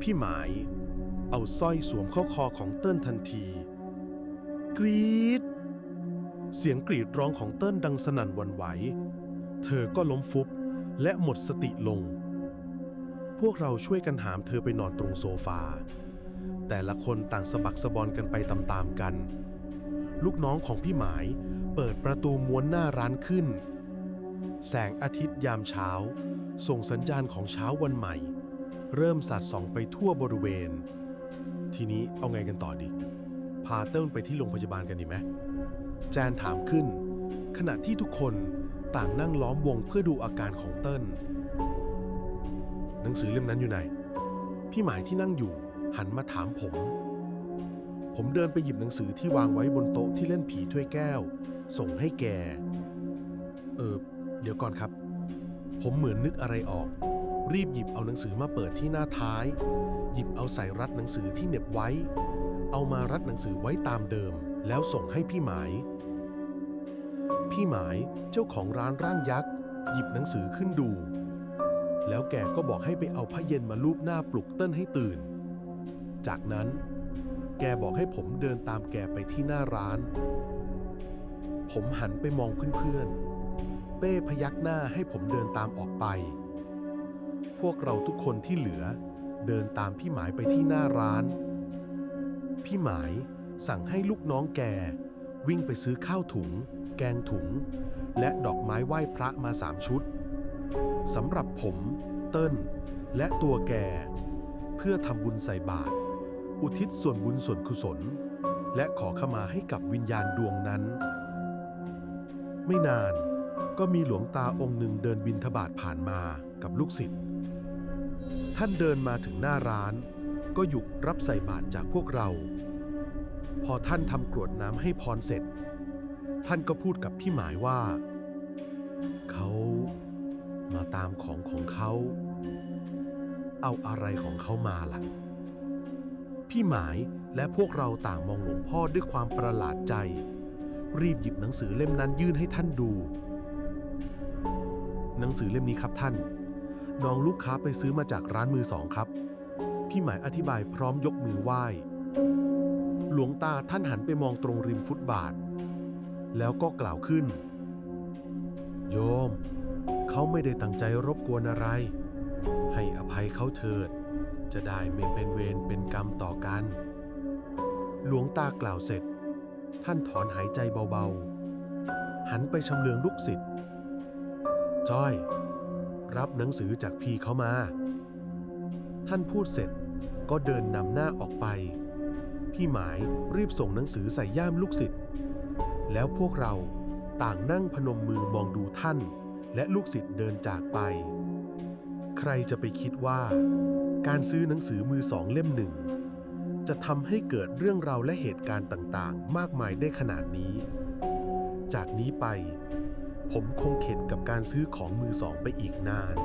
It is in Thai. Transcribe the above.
พี่หมาย เอาสร้อยสวมข้าคอของเติ้ลทันที กรีด เสียงกรีดร้องของเติ้ลดังสนั่นวั่นไหว เธอก็ล้มฟุบและหมดสติลง พวกเราช่วยกันหามเธอไปนอนตรงโซฟา แต่ละคนต่างสะบักสะบอนกันไปตามๆกัน ลูกน้องของพี่หมายเปิดประตูม้วนหน้าร้านขึ้น แสงอาทิตย์ยามเช้า ส่งสัญญาณของเช้าวันใหม่ เริ่มสาดส่องไปทั่วบริเวณ ทีนี้เอาไงกันต่อดี พาเติ้ลไปที่โรงพยาบาลกันดีไหมแจนถามขึ้น ขณะที่ทุกคนต่างนั่งล้อมวงเพื่อดูอาการของเติ้ลหนังสือเล่มนั้นอยู่ไหน พี่หมายที่นั่งอยู่หันมาถามผม ผมเดินไปหยิบหนังสือที่วางไว้บนโต๊ะที่เล่นผีถ้วยแก้ว ส่งให้แก เออ เดี๋ยวก่อนครับ ผมเหมือนนึกอะไรออก รีบหยิบเอาหนังสือมาเปิดที่หน้าท้าย หยิบเอาใส่รัดหนังสือที่เหน็บไว้ เอามารัดหนังสือไว้ตามเดิม แล้วส่งให้พี่หมาย พี่หมายเจ้าของร้านร่างยักษ์ หยิบหนังสือขึ้นดู แล้วแกก็บอกให้ไปเอาผ้าเย็นมาลูบหน้าปลุกเติ้ลให้ตื่น จากนั้น แกบอกให้ผมเดินตามแกไปที่หน้าร้าน ผมหันไปมองเพื่อนๆ เป้พยักหน้าให้ผมเดินตามออกไป พวกเราทุกคนที่เหลือ เดินตามพี่หมายไปที่หน้าร้าน พี่หมายสั่งให้ลูกน้องแก วิ่งไปซื้อข้าวถุง แกงถุง และดอกไม้ไหว้พระมาสามชุดสำหรับผม เติ้ลและตัวแก เพื่อทำบุญใส่บาตรอุทิศส่วนบุญส่วนกุศล และขอขมาให้กับวิญญาณดวงนั้น ไม่นาน ก็มีหลวงตาองค์หนึ่งเดินบินทบาทผ่านมากับลูกศิษย์ ท่านเดินมาถึงหน้าร้าน ก็หยุกรับใส่บาตรจากพวกเรา พอท่านทำกรวดน้ำให้พรเสร็จ ท่านก็พูดกับพี่หมายว่า เขามาตามของของเขา เอาอะไรของเขามาล่ะ พี่หมายและพวกเราต่างมองหลวงพ่อด้วยความประหลาดใจ รีบหยิบหนังสือเล่มนั้นยื่นให้ท่านดู หนังสือเล่มนี้ครับท่าน น้องลูกค้าไปซื้อมาจากร้านมือสองครับ พี่หมายอธิบายพร้อมยกมือไหว้ หลวงตาท่านหันไปมองตรงริมฟุตบาท แล้วก็กล่าวขึ้น โยม เขาไม่ได้ตั้งใจรบกวนอะไร ให้อภัยเขาเถิด จะได้ไม่เป็นเวรเป็นกรรมต่อกัน หลวงตากล่าวเสร็จ ท่านถอนหายใจเบาๆ หันไปชำเลืองลูกศิษย์ จ้อย รับหนังสือจากพี่เขามา ท่านพูดเสร็จก็เดินนำหน้าออกไป พี่หมายรีบส่งหนังสือใส่ย่ามลูกศิษย์แล้วพวกเราต่างนั่งพนมมือมองดูท่าน และลูกศิษย์เดินจากไป ใครจะไปคิดว่า การซื้อหนังสือมือสองเล่มหนึ่ง จะทำให้เกิดเรื่องราวและเหตุการณ์ต่างๆ มากมายได้ขนาดนี้ จากนี้ไป ผมคงเข็ดกับการซื้อของมือสองไปอีกนาน